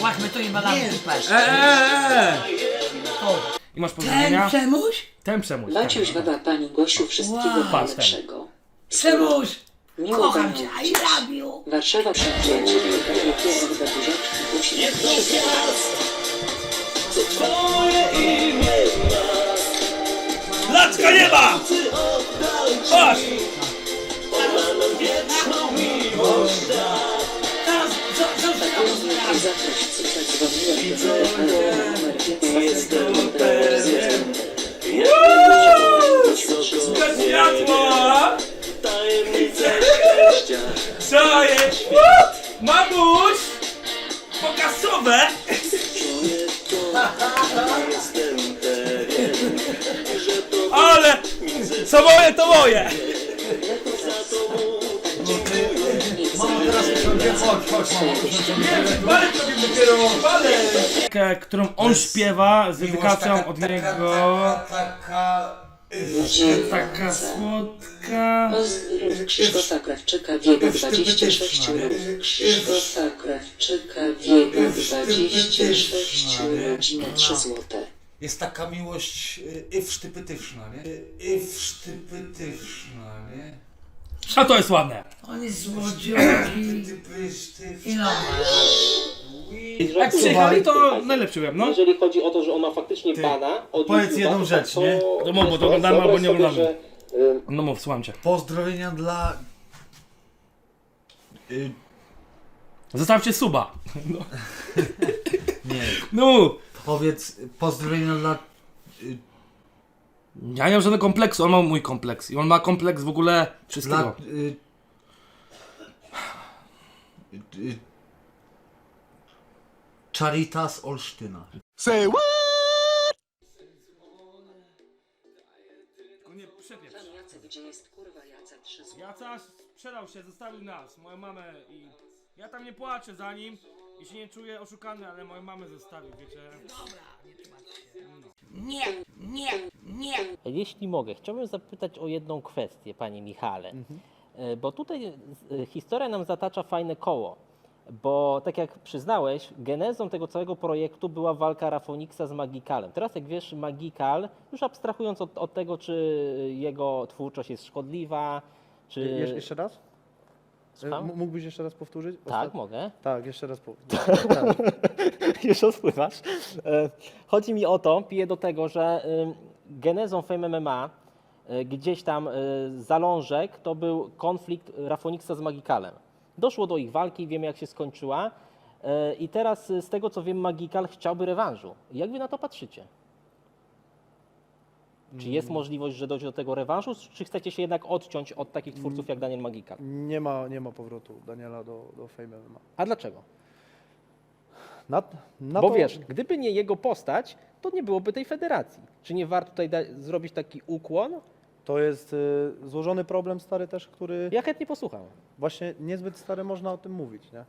Właśnie to im badam dupę. Eee! To. I masz Ten pozdrowienia? Przemuś? Ten przemuś. Maciuś baba pani Gosiu wszystkiego Wow. najlepszego. Przemuś! Miło Kocham panią cię, I love you! Warszawa przyjaciół, wielkie orda buziaczki, uśmiech Lacka nie ma! Chodź! I zaproś, zadzwoniłem do tego, ale numer więc Światło! Co jest? Mamuś! Pokasowe! Ale! Co moje, to moje! Dopiero, balet! Którą on śpiewa z dedykacją od niego. Taka... Taka słodka. Pozdrów Krzysztofa Krawczyka w jego 26 urodzin. Krzysztofa Krawczyka w jego 26 urodzin 3 złote. Jest taka miłość y, iwsztypytyczna, nie? Y, Iwsztypytyczna, nie? A to jest ładne. On jest złodziej. I no. Jak przyjechali, to najlepszy wiem, no. Jeżeli chodzi o to, że on ma faktycznie bana od powiedz YouTube'a, jedną to- rzecz, to, nie? To mów, bo to oglądamy albo nie oglądamy. że, y, No mów, słucham cię. Pozdrowienia dla... Y, Zostawcie suba. No. nie, no. powiedz pozdrowienia dla... Y, Ja nie mam żadnego kompleksu, on ma mój kompleks. I on ma kompleks w ogóle wszystkiego. dla... Y, y, Charitas Olsztyna. Nie przepieprz. Pan Jacek, gdzie jest kurwa Jacek 3 złote? Jacaś sprzedał się, zostawił nas, moją mamę i... Ja tam nie płaczę za nim i się nie czuję oszukany, ale moją mamę zostawił, wiecie. Nie, nie, nie. Jeśli mogę, chciałbym zapytać o jedną kwestię, panie Michale. E, Bo tutaj e, historia nam zatacza fajne koło. Bo tak jak przyznałeś, genezą tego całego projektu była walka Rafoniksa z Magikalem. Teraz jak wiesz, Magikal, już abstrahując od, od tego, czy jego twórczość jest szkodliwa, czy... Je, jeszcze raz? Słucham? M- Mógłbyś jeszcze raz powtórzyć? Tak, Ostat- mogę. Tak, jeszcze raz po... Już odpływasz. E, Chodzi mi o to, piję do tego, że ym, genezą Fame MMA y, gdzieś tam y, zalążek to był konflikt Rafoniksa z Magikalem. Doszło do ich walki, wiemy jak się skończyła. Y, I teraz y, z tego co wiem, Magikal chciałby rewanżu. Jak wy na to patrzycie? Czy jest możliwość, że dojdzie do tego rewanżu, czy chcecie się jednak odciąć od takich twórców jak Daniel Magikal? Nie ma, nie ma powrotu Daniela do, do Fame MMA. A dlaczego? Na, na Bo to, wiesz, gdyby nie jego postać, to nie byłoby tej federacji. Czy nie warto tutaj da- zrobić taki ukłon? To jest y, złożony problem stary też, który Ja chętnie posłucham. właśnie niezbyt stary można o tym mówić, nie?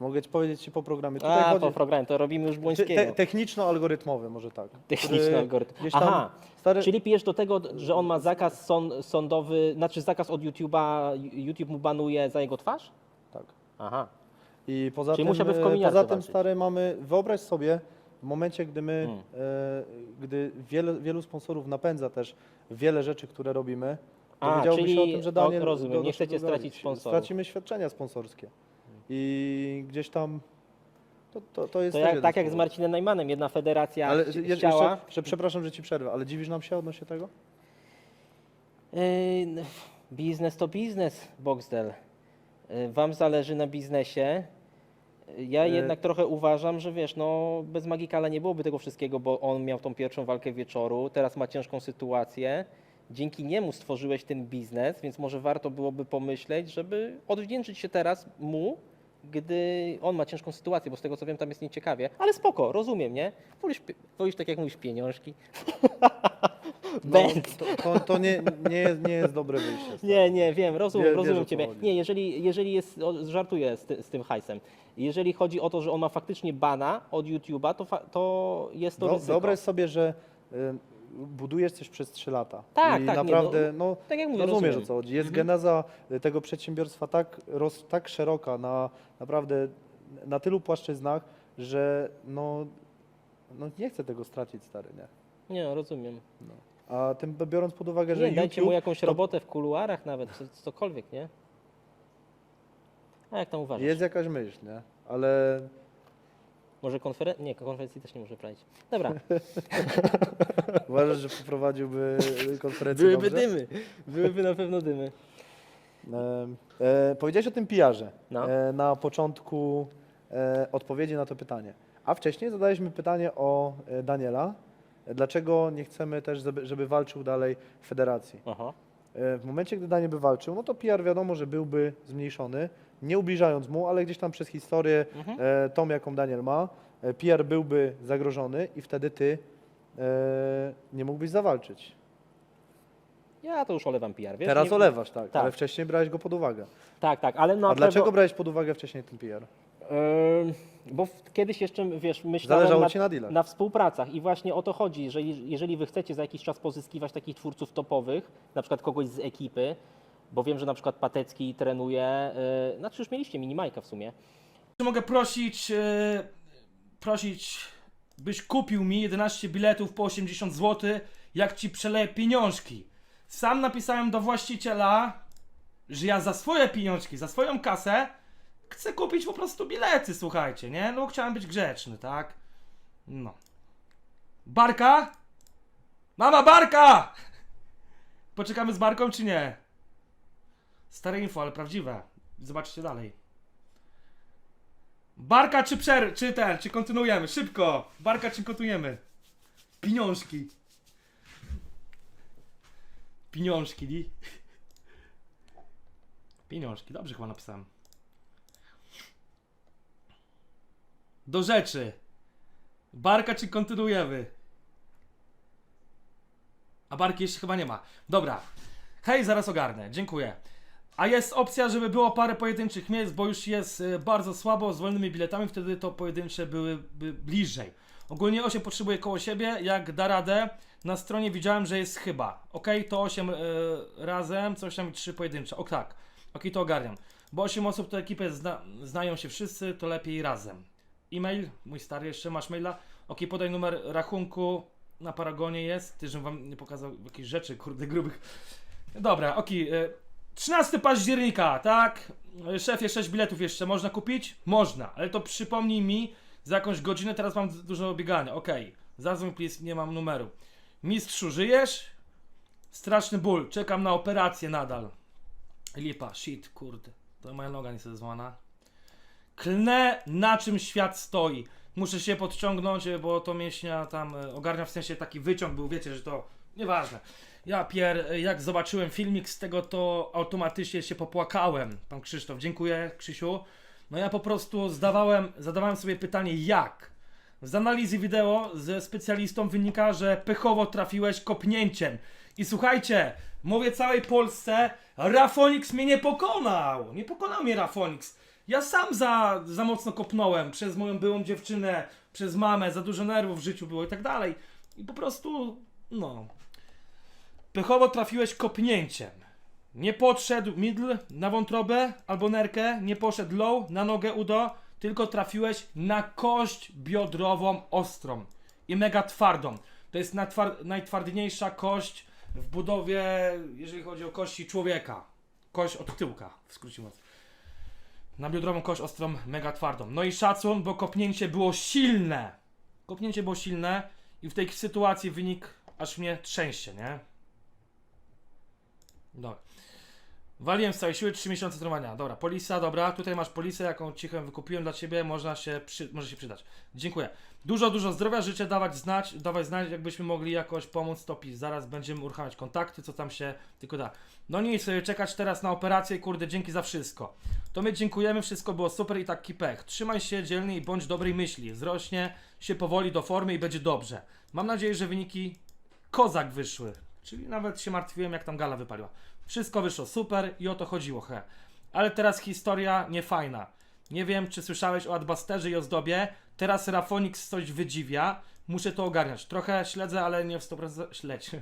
Mogę ci powiedzieć ci po programie. Tutaj A, chodzi po programie, to robimy już Błońskiego. te, techniczno-algorytmowy, może tak. Techniczny który algorytm. Gdzieś tam, Aha, stary, czyli pijesz do tego, że on ma zakaz sądowy, znaczy zakaz od YouTube'a, YouTube mu banuje za jego twarz? Tak. Aha. I poza Czyli tym, musiałby w e, poza tym stary mamy, wyobraź sobie w momencie, gdy my, Hmm. e, gdy wiele, wielu sponsorów napędza też wiele rzeczy, które robimy, A, dowiedziałby czyli- się o tym, że o, Daniel rozumiem, do nie chcecie stracić sponsorów. Stracimy świadczenia sponsorskie. I gdzieś tam to, to, to jest To jak, tak jak z. Marcinem Najmanem, jedna federacja Ale chci- je, chciała... jeszcze, jeszcze przepraszam, że ci przerwę, ale dziwisz nam się odnośnie tego? Yy, Biznes to biznes, Boxdel. Yy, Wam zależy na biznesie. Yy, Ja Yy. jednak trochę uważam, że wiesz, no bez Magikala nie byłoby tego wszystkiego, bo on miał tą pierwszą walkę wieczoru, teraz ma ciężką sytuację. Dzięki niemu stworzyłeś ten biznes, więc może warto byłoby pomyśleć, żeby odwdzięczyć się teraz mu, gdy on ma ciężką sytuację, bo z tego co wiem, tam jest nieciekawie. Ale spoko, rozumiem, nie? Wolisz, pi- wolisz tak jak mówisz, pieniążki. No, to, to, to nie, nie, jest, nie jest dobre wyjście. stary. Nie, nie, wiem, rozumiem, Wie- wiesz, rozumiem co Ciebie. chodzi. Nie, jeżeli, jeżeli jest, o, żartuję z, ty, z tym hajsem. Jeżeli chodzi o to, że on ma faktycznie bana od YouTube'a, to, fa, to jest to No, ryzyko. wyobraź sobie, że y, budujesz coś przez 3 lata. Tak, I tak, nie, naprawdę, no, tak jak mówię, rozumiesz rozumiem. o co chodzi. Jest Mhm. geneza y, tego przedsiębiorstwa tak, roz, tak szeroka na naprawdę na tylu płaszczyznach, że no, no nie chcę tego stracić, stary, nie? Nie, no, rozumiem. A tym biorąc pod uwagę, że Nie, dajcie mu YouTube, jakąś to robotę w kuluarach nawet, co, cokolwiek, nie? A jak tam uważasz? jest jakaś myśl, nie? Ale Może konferencji? Nie, konferencji też nie może prowadzić. Dobra, uważasz, że poprowadziłby konferencję byłyby dobrze? dymy. Byłyby na pewno dymy. E, e, powiedziałeś o tym PR-ze No. e, na początku e, odpowiedzi na to pytanie. A wcześniej zadaliśmy pytanie o e, Daniela. E, Dlaczego nie chcemy też, żeby, żeby walczył dalej w federacji? Aha. E, W momencie, gdy Daniel by walczył, no to PR wiadomo, że byłby zmniejszony, nie ubliżając mu, ale gdzieś tam przez historię, Mhm. e, tą jaką Daniel ma, e, PR byłby zagrożony i wtedy ty e, nie mógłbyś zawalczyć. Ja to już olewam PR, wiesz? Teraz nie, olewasz, tak, Tak. ale wcześniej brałeś go pod uwagę. Tak, tak, ale na A dlaczego brałeś pod uwagę wcześniej ten PR? Ym, bo w, kiedyś jeszcze, wiesz, myślałem Zależało na, ci na dealach. na współpracach i właśnie o to chodzi, że je- jeżeli wy chcecie za jakiś czas pozyskiwać takich twórców topowych, na przykład kogoś z ekipy, bo wiem, że na przykład Patecki trenuje, yy, znaczy już mieliście minimajka w sumie, Czy mogę prosić, e, prosić, byś kupił mi 11 biletów po 80 zł, jak ci przeleję pieniążki. Sam napisałem do właściciela, że ja za swoje pieniążki, za swoją kasę chcę kupić po prostu bilety, słuchajcie, nie? No chciałem być grzeczny, tak? No. Barka? Mama, barka! Poczekamy z barką, czy nie? Stare info, ale prawdziwe. Zobaczcie dalej. Barka czy przer... czy ten, czy kontynuujemy? Szybko! Barka czy kontynuujemy? Pieniążki. Pieniążki, li? Pieniążki, dobrze chyba napisałem. Do rzeczy. Barka czy kontynuujemy? A barki jeszcze chyba nie ma. Dobra. Hej, zaraz ogarnę. Dziękuję. A jest opcja, żeby było parę pojedynczych miejsc, bo już jest e, bardzo słabo z wolnymi biletami, wtedy to pojedyncze byłyby bliżej. Ogólnie 8 potrzebuje koło siebie, jak da radę. Na stronie widziałem, że jest chyba. Ok, to 8 e, razem, coś tam i 3 pojedyncze. O tak, ok, to ogarniam. Bo 8 osób to ekipę zna, znają się wszyscy, to lepiej razem. E-mail, mój stary, jeszcze masz maila. Ok, podaj numer rachunku. Na Paragonie jest, ty, żebym wam nie pokazał jakichś rzeczy, kurde, grubych. Dobra, ok. E, 13 października, tak? E, Szefie, 6 biletów jeszcze można kupić? Można, ale to przypomnij mi za jakąś godzinę, teraz mam dużo biegania. Okej, zadzwoń please, nie mam numeru. Mistrzu, żyjesz? Straszny ból, czekam na operację nadal. Lipa, shit, kurde. To moja noga niestety złamana. Klnę na czym świat stoi. Muszę się podciągnąć, e, bo to mięśnia tam e, ogarnia w sensie taki wyciąg był, wiecie, że to nieważne. Ja Pier, jak zobaczyłem filmik z tego, to automatycznie się popłakałem. Pan Krzysztof, dziękuję Krzysiu. No ja po prostu zdawałem, zadawałem sobie pytanie jak. Z analizy wideo ze specjalistą wynika, że pechowo trafiłeś kopnięciem. I słuchajcie, mówię całej Polsce, Rafonix mnie nie pokonał. Nie pokonał mnie Rafonix. Ja sam za, za mocno kopnąłem przez moją byłą dziewczynę, przez mamę, za dużo nerwów w życiu było i tak dalej. I po prostu, no. Pechowo trafiłeś kopnięciem. Nie podszedł middle na wątrobę albo nerkę, nie poszedł low na nogę udo, tylko trafiłeś na kość biodrową ostrą i mega twardą. To jest najtwardniejsza kość w budowie, jeżeli chodzi o kości człowieka. Kość od tyłka, w skrócie mówiąc. Na biodrową kość ostrą, mega twardą. No i szacun, bo kopnięcie było silne. Kopnięcie było silne i w tej sytuacji wynik aż mnie trzęsie, nie? Dobra. Waliłem z całej siły 3 miesiące trwania. Dobra, polisa, dobra. Tutaj masz polisę, jaką cicho wykupiłem dla ciebie. Można się przy, może się przydać. Dziękuję. Dużo, dużo zdrowia. Życzę dawać znać, dawać znać, jakbyśmy mogli jakoś pomóc. To pis. Zaraz będziemy uruchamiać kontakty, co tam się tylko da. No nic, y, czekać teraz na operację. Kurde, dzięki za wszystko. To my dziękujemy, wszystko było super i taki pech. Trzymaj się dzielnie i bądź dobrej myśli. Zrośnie się powoli do formy i będzie dobrze. Mam nadzieję, że wyniki kozak wyszły. Czyli nawet się martwiłem, jak tam gala wypaliła. Wszystko wyszło super i o to chodziło, he. Ale teraz historia niefajna. Nie wiem, czy słyszałeś o Adbasterze i ozdobie. Teraz Rafonix coś wydziwia. Muszę to ogarniać. Trochę śledzę, ale nie w 100% śledź.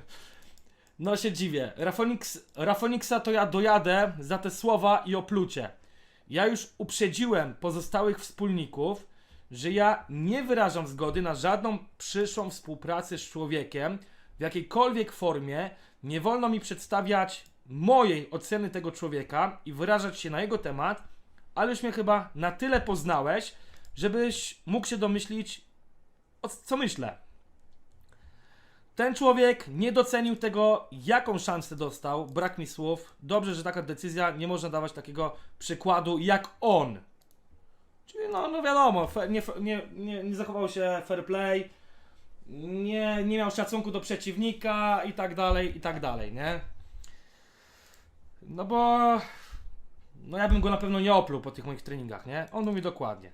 No się dziwię. Rafonix, Rafonixa to ja dojadę za te słowa i oplucie. Ja już uprzedziłem pozostałych wspólników, że ja nie wyrażam zgody na żadną przyszłą współpracę z człowiekiem w jakiejkolwiek formie. Nie wolno mi przedstawiać mojej oceny tego człowieka i wyrażać się na jego temat, ale już mnie chyba na tyle poznałeś, żebyś mógł się domyślić, co myślę. Ten człowiek nie docenił tego, jaką szansę dostał. Brak mi słów. Dobrze, że taka decyzja nie można dawać takiego przykładu jak on. Czyli no, no wiadomo, nie, nie, nie, nie zachował się fair play, nie, nie miał szacunku do przeciwnika i tak dalej, i tak dalej, nie? No bo no ja bym go na pewno nie opluł po tych moich treningach, nie? On mówi dokładnie.